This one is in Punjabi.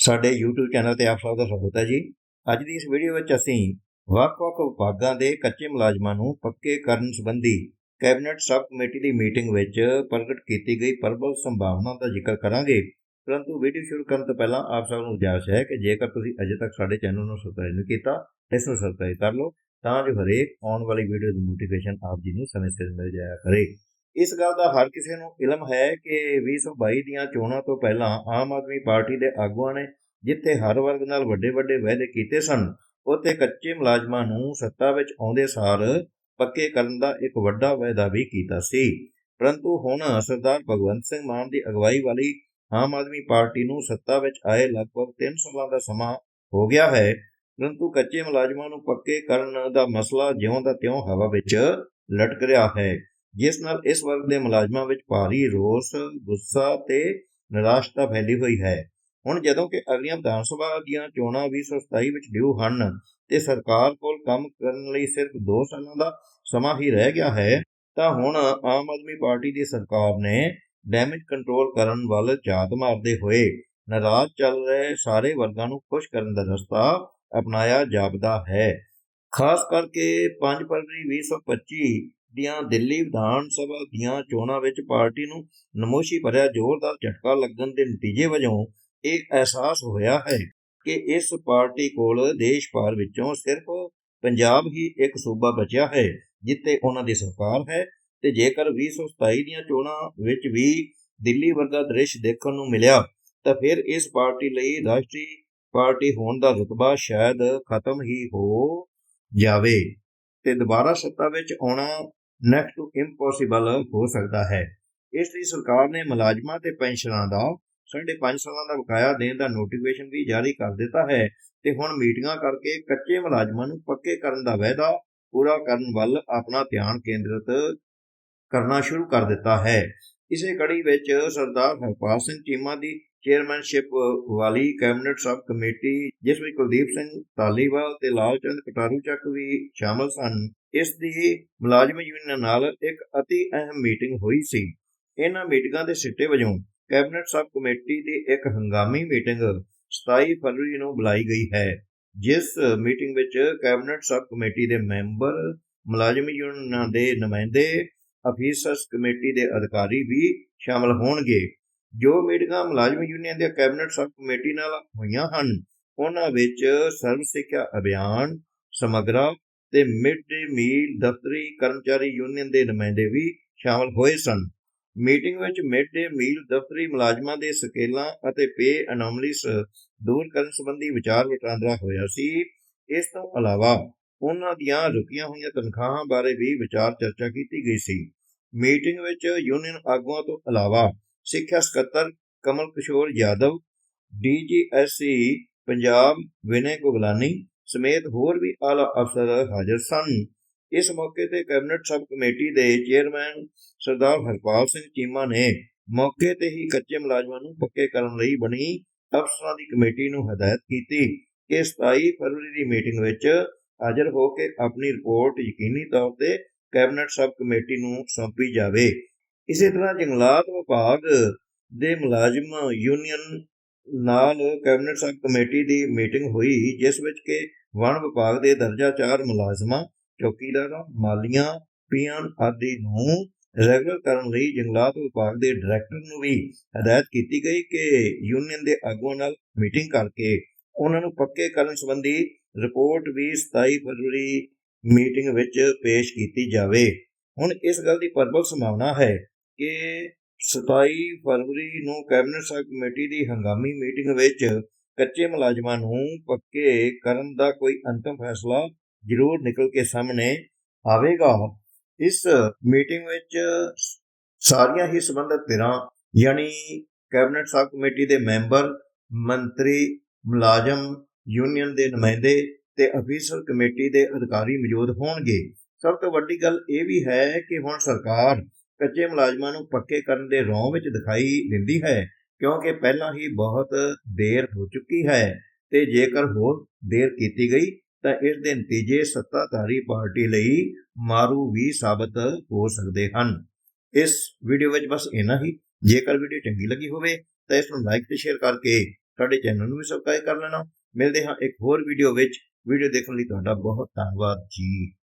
ਸਾਡੇ YouTube ਚੈਨਲ ਤੇ ਆਪ ਸਭ ਦਾ ਸਵਾਗਤ ਹੈ ਜੀ। ਅੱਜ ਦੀ ਇਸ ਵੀਡੀਓ ਵਿੱਚ ਅਸੀਂ ਵੱਖ-ਵੱਖ ਵਿਭਾਗਾਂ ਦੇ ਕੱਚੇ ਮੁਲਾਜ਼ਮਾਂ ਨੂੰ ਪੱਕੇ ਕਰਨ ਸੰਬੰਧੀ ਕੈਬਨਿਟ ਸਬ ਕਮੇਟੀ ਦੀ ਮੀਟਿੰਗ ਵਿੱਚ ਪ੍ਰਗਟ ਕੀਤੀ ਗਈ ਪ੍ਰਬਲ ਸੰਭਾਵਨਾ ਦਾ ਜ਼ਿਕਰ ਕਰਾਂਗੇ। ਪਰੰਤੂ ਵੀਡੀਓ ਸ਼ੁਰੂ ਕਰਨ ਤੋਂ ਪਹਿਲਾਂ ਆਪ ਸਭ ਨੂੰ ਗੁਜ਼ਾਰਿਸ਼ ਹੈ ਕਿ ਜੇਕਰ ਤੁਸੀਂ ਅਜੇ ਤੱਕ ਸਾਡੇ ਚੈਨਲ ਨੂੰ ਸਬਸਕ੍ਰਾਈਬ ਨਹੀਂ ਕੀਤਾ, ਇਸ ਨੂੰ ਸਬਸਕ੍ਰਾਈਬ ਕਰ ਲਓ ਤਾਂ ਜੋ ਹਰੇਕ ਆਉਣ ਵਾਲੀ ਵੀਡੀਓ ਦੀ ਨੋਟੀਫਿਕੇਸ਼ਨ ਆਪ ਜੀ ਨੂੰ ਸਮੇਂ ਸਿਰ ਮਿਲ ਜਾਇਆ ਕਰੇ। ਇਸ ਗੱਲ ਦਾ ਹਰ ਕਿਸੇ ਨੂੰ ਇਲਮ ਹੈ ਕਿ 2022 ਦੀਆਂ ਚੋਣਾਂ ਤੋਂ ਪਹਿਲਾਂ ਆਮ ਆਦਮੀ ਪਾਰਟੀ ਦੇ ਆਗੂਆਂ ਨੇ ਜਿੱਥੇ ਹਰ ਵਰਗ ਨਾਲ ਵੱਡੇ ਵੱਡੇ ਵਾਅਦੇ ਕੀਤੇ ਸਨ, ਉੱਥੇ ਕੱਚੇ ਮੁਲਾਜ਼ਮਾਂ ਨੂੰ ਸੱਤਾ ਵਿੱਚ ਆਉਂਦੇ ਸਾਰ ਪੱਕੇ ਕਰਨ ਦਾ ਇੱਕ ਵੱਡਾ ਵਾਅਦਾ ਵੀ ਕੀਤਾ ਸੀ। ਪਰੰਤੂ ਹੁਣ ਸਰਦਾਰ ਭਗਵੰਤ ਸਿੰਘ ਮਾਨ ਦੀ ਅਗਵਾਈ ਵਾਲੀ ਆਮ ਆਦਮੀ ਪਾਰਟੀ ਨੂੰ ਸੱਤਾ ਵਿੱਚ ਆਏ ਲਗਭਗ 3 ਸਾਲਾਂ ਦਾ ਸਮਾਂ ਹੋ ਗਿਆ ਹੈ, ਪਰੰਤੂ ਕੱਚੇ ਮੁਲਾਜ਼ਮਾਂ ਨੂੰ ਪੱਕੇ ਕਰਨ ਦਾ ਮਸਲਾ ਜਿਉਂ ਦਾ ਤਿਉਂ ਹਵਾ ਵਿੱਚ ਲਟਕ ਰਿਹਾ ਹੈ। ਜਿਸ ਨਾਲ ਇਸ ਵਰਗ ਦੇ ਮੁਲਾਜ਼ਮਾਂ ਵਿੱਚ ਭਾਰੀ ਰੋਸ, ਗੁੱਸਾ ਤੇ ਨਿਰਾਸ਼ਤਾ ਫੈਲੀ ਹੋਈ ਹੈ। ਹੁਣ ਜਦੋਂ ਕਿ ਅਗਲੀਆਂ ਵਿਧਾਨ ਸਭਾ ਦੀਆਂ ਚੋਣਾਂ 2027 ਵਿੱਚ ਡਿਊ ਹਨ ਤੇ ਸਰਕਾਰ ਕੋਲ ਕੰਮ ਕਰਨ ਲਈ ਸਿਰਫ 2 ਸਾਲਾਂ ਦਾ ਸਮਾਂ ਹੀ ਰਹਿ ਗਿਆ ਹੈ, ਤਾਂ ਹੁਣ ਆਮ ਆਦਮੀ ਪਾਰਟੀ ਦੀ ਸਰਕਾਰ ਨੇ ਡੈਮੇਜ ਕੰਟਰੋਲ ਕਰਨ ਵੱਲ ਝਾਤ ਮਾਰਦੇ ਹੋਏ ਨਾਰਾਜ਼ ਚੱਲ ਰਹੇ ਸਾਰੇ ਵਰਗਾਂ ਨੂੰ ਖੁਸ਼ ਕਰਨ ਦਾ ਰਸਤਾ ਅਪਣਾਇਆ ਜਾਪਦਾ ਹੈ। ਖਾਸ ਕਰਕੇ 5 ਫਰਵਰੀ 2025 ਦੀਆਂ ਦਿੱਲੀ ਵਿਧਾਨ ਸਭਾ ਦੀਆਂ ਚੋਣਾਂ ਵਿੱਚ ਪਾਰਟੀ ਨੂੰ ਨਮੋਸ਼ੀ ਭਰਿਆ ਜ਼ੋਰਦਾਰ ਝਟਕਾ ਲੱਗਣ ਦੇ ਨਤੀਜੇ ਵਜੋਂ ਇਹ ਅਹਿਸਾਸ ਹੋਇਆ ਹੈ ਕਿ ਇਸ ਪਾਰਟੀ ਕੋਲ ਦੇਸ਼ ਭਰ ਵਿੱਚੋਂ ਸਿਰਫ ਪੰਜਾਬ ਹੀ ਇੱਕ ਸੂਬਾ ਬਚਿਆ ਹੈ ਜਿੱਥੇ ਉਹਨਾਂ ਦੀ ਸਰਕਾਰ ਹੈ ਤੇ ਜੇਕਰ 2027 ਦੀਆਂ ਚੋਣਾਂ ਵਿੱਚ ਵੀ ਦਿੱਲੀ ਵਰਗਾ ਦ੍ਰਿਸ਼ ਦੇਖਣ ਨੂੰ ਮਿਲਿਆ, ਤਾਂ ਫਿਰ ਇਸ ਪਾਰਟੀ ਲਈ ਰਾਸ਼ਟਰੀ ਪਾਰਟੀ ਹੋਣ ਦਾ ਰੁਤਬਾ ਸ਼ਾਇਦ ਖਤਮ ਹੀ ਹੋ ਜਾਵੇ ਤੇ ਦੁਬਾਰਾ ਸੱਤਾ ਵਿੱਚ ਆਉਣਾ ਨੈਕਸਟ ਟੂ ਇੰਪੋਸੀਬਲ ਹੋ ਸਕਦਾ ਹੈ। ਇਸ ਲਈ ਸਰਕਾਰ ਨੇ ਮੁਲਾਜ਼ਮਾਂ ਤੇ ਪੈਨਸ਼ਨਾਂ ਦਾ, ਸਾਢੇ ਪੰਜ ਸਾਲਾਂ ਦਾ ਬਕਾਇਆ ਦੇਣ ਦਾ ਨੋਟੀਫਿਕੇਸ਼ਨ ਵੀ ਜਾਰੀ ਕਰ ਦਿੱਤਾ ਹੈ ਤੇ ਹੁਣ ਮੀਟਿੰਗਾਂ ਕਰਕੇ ਕੱਚੇ ਮੁਲਾਜ਼ਮਾਂ ਨੂੰ ਪੱਕੇ ਕਰਨ ਦਾ ਵਾਅਦਾ ਪੂਰਾ ਕਰਨ ਵੱਲ ਆਪਣਾ ਧਿਆਨ ਕੇਂਦਰਿਤ ਕਰਨਾ ਸ਼ੁਰੂ ਕਰ ਦਿੱਤਾ ਹੈ। ਇਸੇ ਕੜੀ ਵਿੱਚ ਸਰਦਾਰ ਹਰਪਾਲ ਸਿੰਘ ਚੀਮਾ ਦੀ ਚੇਅਰਮੈਨਸ਼ਿਪ ਵਾਲੀ ਕੈਬਨਿਟ ਸਬ ਕਮੇਟੀ, ਜਿਸ ਵਿੱਚ ਕੁਲਦੀਪ ਸਿੰਘ ਧਾਲੀਵਾਲ ਤੇ ਲਾਲਚੰਦ ਕਟਾਰੂ ਚੱਕ ਵੀ ਸ਼ਾਮਲ ਸਨ। ਇਸ ਦੀ ਮੁਲਾਜ਼ਮ ਯੂਨੀਅਨ ਨਾਲ ਇੱਕ ਅਤੀ ਅਹਿਮ ਮੀਟਿੰਗ ਹੋਈ ਸੀ। ਇਹਨਾਂ ਮੀਟਿੰਗਾਂ ਦੇ ਸਿੱਟੇ ਵਜੋਂ ਕੈਬਨਿਟ ਸਬ ਕਮੇਟੀ ਦੀ ਇੱਕ ਹੰਗਾਮੀ ਮੀਟਿੰਗ 27 ਫਰਵਰੀ ਨੂੰ ਬੁਲਾਈ ਗਈ ਹੈ, ਜਿਸ ਮੀਟਿੰਗ ਵਿੱਚ ਕੈਬਨਿਟ ਸਬ ਕਮੇਟੀ ਦੇ ਮੈਂਬਰ, ਮੁਲਾਜ਼ਮ ਯੂਨੀਅਨਾਂ ਦੇ ਨੁਮਾਇੰਦੇ, ਅਫੀਸਰਸ ਕਮੇਟੀ ਦੇ ਅਧਿਕਾਰੀ ਵੀ ਸ਼ਾਮਲ ਹੋਣਗੇ। ਜੋ ਮੀਟਿੰਗਾਂ ਮੁਲਾਜ਼ਮ ਯੂਨੀਅਨ ਦੇ ਕੈਬਨਿਟ ਸਬ ਕਮੇਟੀ ਨਾਲ ਹੋਈਆਂ ਹਨ, ਉਹਨਾਂ ਵਿੱਚ ਸਰਵ ਸਿੱਖਿਆ ਅਭਿਆਨ, ਸਮਗਰਾ ਤੇ ਮਿਡ ਡੇ ਮੀਲ ਦਫ਼ਤਰੀ ਕਰਮਚਾਰੀ ਯੂਨੀਅਨ ਦੇ ਨੁਮਾਇੰਦੇ ਵੀ ਸ਼ਾਮਲ ਹੋਏ ਸਨ। ਮੀਟਿੰਗ ਵਿੱਚ ਮਿਡ ਡੇ ਮੀਲ ਦਫ਼ਤਰੀ ਮੁਲਾਜ਼ਮਾਂ ਦੇ ਸਕੇਲਾਂ ਅਤੇ ਪੇ ਅਨੋਮਲੀਸ ਦੂਰ ਕਰਨ ਸੰਬੰਧੀ ਵਿਚਾਰ ਵਟਾਂਦਰਾ ਹੋਇਆ ਸੀ। ਇਸ ਤੋਂ ਇਲਾਵਾ ਉਹਨਾਂ ਦੀਆਂ ਰੁਕੀਆਂ ਹੋਈਆਂ ਤਨਖਾਹਾਂ ਬਾਰੇ ਵੀ ਵਿਚਾਰ ਚਰਚਾ ਕੀਤੀ ਗਈ ਸੀ। ਮੀਟਿੰਗ ਵਿੱਚ ਯੂਨੀਅਨ ਆਗੂਆਂ ਤੋਂ ਇਲਾਵਾ ਸਿੱਖਿਆ ਸਕੱਤਰ ਕਮਲ ਕਿਸ਼ੋਰ ਯਾਦਵ ਡੀਜੀਐਸਸੀ ਪੰਜਾਬ ਵਿਨੇ ਗੁਗਲਾਨੀ ਸਮੇਤ ਹੋਰ ਵੀ ਆਲਾ ਅਫਸਰ ਹਾਜ਼ਰ ਸਨ। ਇਸ ਮੌਕੇ ਤੇ ਕੈਬਨਿਟ ਸਬ ਕਮੇਟੀ ਦੇ ਚੇਅਰਮੈਨ ਸਰਦਾਰ ਹਰਪਾਲ ਸਿੰਘ ਚੀਮਾ ਨੇ ਮੌਕੇ ਤੇ ਹੀ ਕੱਚੇ ਮੁਲਾਜ਼ਮਾਂ ਨੂੰ ਪੱਕੇ ਕਰਨ ਲਈ ਬਣੀ ਅਫਸਰਾਂ ਦੀ ਕਮੇਟੀ ਨੂੰ ਹਦਾਇਤ ਕੀਤੀ। ਕਿ 27 ਫਰਵਰੀ ਦੀ ਮੀਟਿੰਗ ਵਿੱਚ ਹਾਜ਼ਰ ਹੋ ਕੇ ਆਪਣੀ ਰਿਪੋਰਟ ਯਕੀਨੀ ਤੌਰ ਤੇ ਕੈਬਨਿਟ ਸਬ ਕਮੇਟੀ ਨੂੰ ਸੌਂਪੀ ਜਾਵੇ। ਇਸੇ ਤਰ੍ਹਾਂ ਜੰਗਲਾਤ ਵਿਭਾਗ ਦੇ ਮੁਲਾਜ਼ਮ ਯੂਨੀਅਨ ਨਾਲ ਕੈਬਨਿਟ ਸਬ ਕਮੇਟੀ ਦੀ ਮੀਟਿੰਗ ਹੋਈ, ਜਿਸ ਵਿੱਚ ਕਿ ਵਣ ਵਿਭਾਗ ਦੇ ਦਰਜਾ 4 ਮੁਲਾਜ਼ਮਾਂ, ਚੌਕੀਦਾਰਾਂ, ਮਾਲੀਆਂ ਪੀਐਨ ਆਦਿ ਨੂੰ ਰੈਗੂਲਰ ਕਰਨ ਲਈ ਜੰਗਲਾਤ ਵਿਭਾਗ ਦੇ ਡਾਇਰੈਕਟਰ ਨੂੰ ਵੀ ਹਦਾਇਤ ਕੀਤੀ ਗਈ ਕਿ ਯੂਨੀਅਨ ਦੇ ਆਗੂਆਂ ਨਾਲ ਮੀਟਿੰਗ ਕਰਕੇ ਉਹਨਾਂ ਨੂੰ ਪੱਕੇ ਕਰਨ ਸੰਬੰਧੀ ਰਿਪੋਰਟ ਵੀ 27 ਫਰਵਰੀ ਮੀਟਿੰਗ ਵਿੱਚ ਪੇਸ਼ ਕੀਤੀ ਜਾਵੇ। ਹੁਣ ਇਸ ਗੱਲ ਦੀ ਪ੍ਰਬਲ ਸੰਭਾਵਨਾ ਹੈ ਕਿ 27 ਫਰਵਰੀ ਨੂੰ ਕੈਬਨਿਟ ਸਬ ਕਮੇਟੀ ਦੀ ਹੰਗਾਮੀ ਮੀਟਿੰਗ ਵਿੱਚ ਕੱਚੇ ਮੁਲਾਜ਼ਮਾਂ ਨੂੰ ਪੱਕੇ ਕਰਨ ਦਾ ਕੋਈ ਅੰਤਮ ਫੈਸਲਾ ਜ਼ਰੂਰ ਨਿਕਲ ਕੇ ਸਾਹਮਣੇ ਆਵੇਗਾ। ਇਸ ਮੀਟਿੰਗ ਵਿੱਚ ਸਾਰੀਆਂ ਹੀ ਸੰਬੰਧਿਤ ਧਿਰਾਂ, ਯਾਨੀ ਕੈਬਨਿਟ ਸਬ ਕਮੇਟੀ ਦੇ ਮੈਂਬਰ, ਮੰਤਰੀ, ਮੁਲਾਜ਼ਮ, ਯੂਨੀਅਨ ਦੇ ਨੁਮਾਇੰਦੇ ਤੇ ਅਫੀਸਰ ਕਮੇਟੀ ਦੇ ਅਧਿਕਾਰੀ ਮੌਜੂਦ ਹੋਣਗੇ। ਸਭ ਤੋਂ ਵੱਡੀ ਗੱਲ ਇਹ ਵੀ ਹੈ ਕਿ ਹੁਣ ਸਰਕਾਰ ਕੱਚੇ ਮੁਲਾਜ਼ਮਾਂ ਨੂੰ ਪੱਕੇ ਕਰਨ ਦੇ ਰੌਂ ਵਿੱਚ ਦਿਖਾਈ ਦਿੰਦੀ ਹੈ, ਕਿਉਂਕਿ ਪਹਿਲਾਂ ਹੀ ਬਹੁਤ ਦੇਰ ਹੋ ਚੁੱਕੀ ਹੈ ਤੇ ਜੇਕਰ ਹੋਰ ਦੇਰ ਕੀਤੀ ਗਈ, ਤਾਂ ਇਸ ਦੇ ਨਤੀਜੇ ਸੱਤਾਧਾਰੀ ਪਾਰਟੀ ਲਈ ਮਾਰੂ ਵੀ ਸਾਬਤ ਹੋ ਸਕਦੇ ਹਨ। ਇਸ ਵੀਡੀਓ ਵਿੱਚ ਬਸ ਇੰਨਾ ਹੀ। ਜੇਕਰ ਵੀਡੀਓ ਚੰਗੀ ਲੱਗੀ ਹੋਵੇ, ਤਾਂ ਇਸ ਨੂੰ ਲਾਈਕ ਤੇ ਸ਼ੇਅਰ ਕਰਕੇ ਸਾਡੇ ਚੈਨਲ ਨੂੰ ਵੀ ਸਬਸਕ੍ਰਾਈਬ ਕਰ ਲੈਣਾ। ਮਿਲਦੇ ਹਾਂ ਇੱਕ ਹੋਰ ਵੀਡੀਓ ਵਿੱਚ। ਵੀਡੀਓ ਦੇਖਣ ਲਈ ਤੁਹਾਡਾ ਬਹੁਤ ਧੰਨਵਾਦ। ਜੀ।